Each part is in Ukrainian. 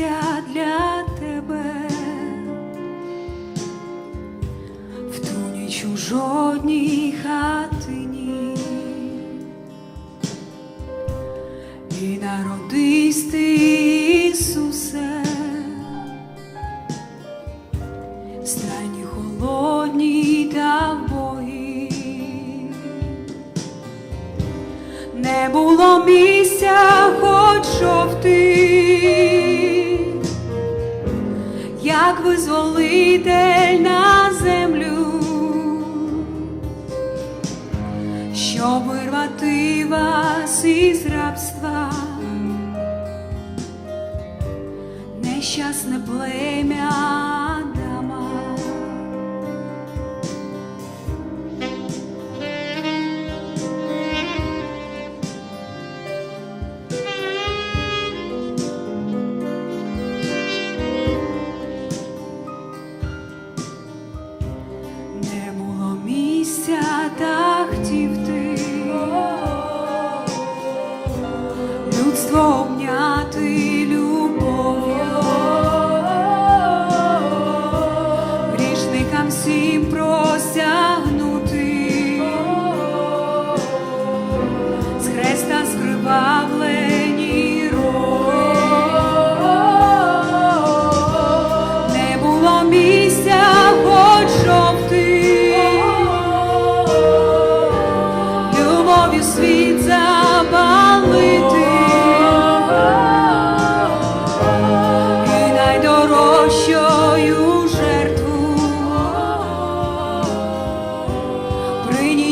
життя для тебе, в ту ніч у жодній хатині і народись ти, Ісусе, стайні холодній та бої, не було місця, хоч жовтий. Визволитель на землю, щоб вирвати вас із рабства, нещасне плем'я місця, та хотів ти людство обняти любов'ю, грішникам всім простягнути, з хреста скривавлені рої. Не було місця,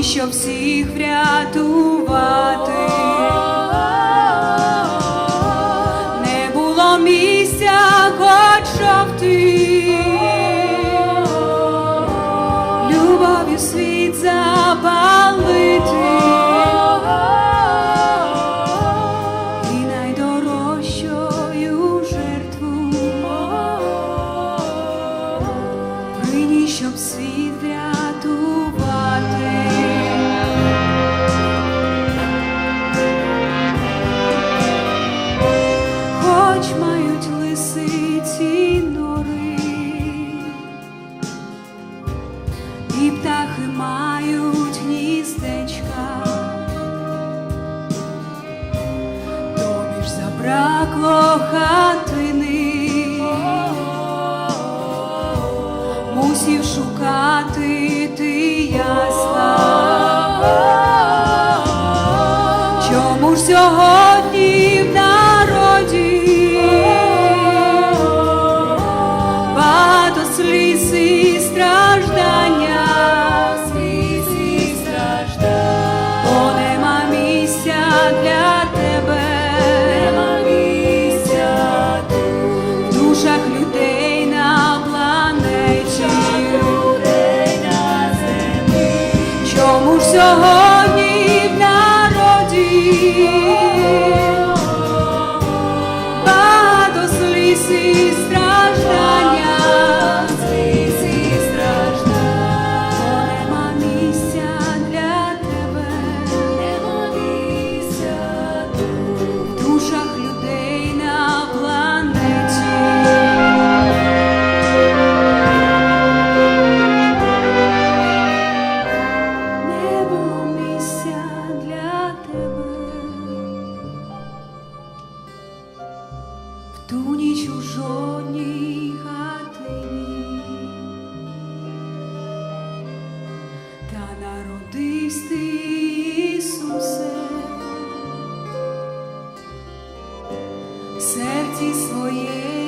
щоб всіх врятувати. Не було місця, хоч жовти, любов'ю світ запалити, щоб світ лисиці нори, і птахи мають гніздечка, тобі ж забракло хатини, мусів шукати ти ясла. Чому ж сьогодні сліз страждання, сліз і страждання, нема місця для тебе, місця в душах людей на планеті, землі. Чому ж сьогодні в народі ту ніч у жодній хатині, та народись, ти, Ісусе, в серці своє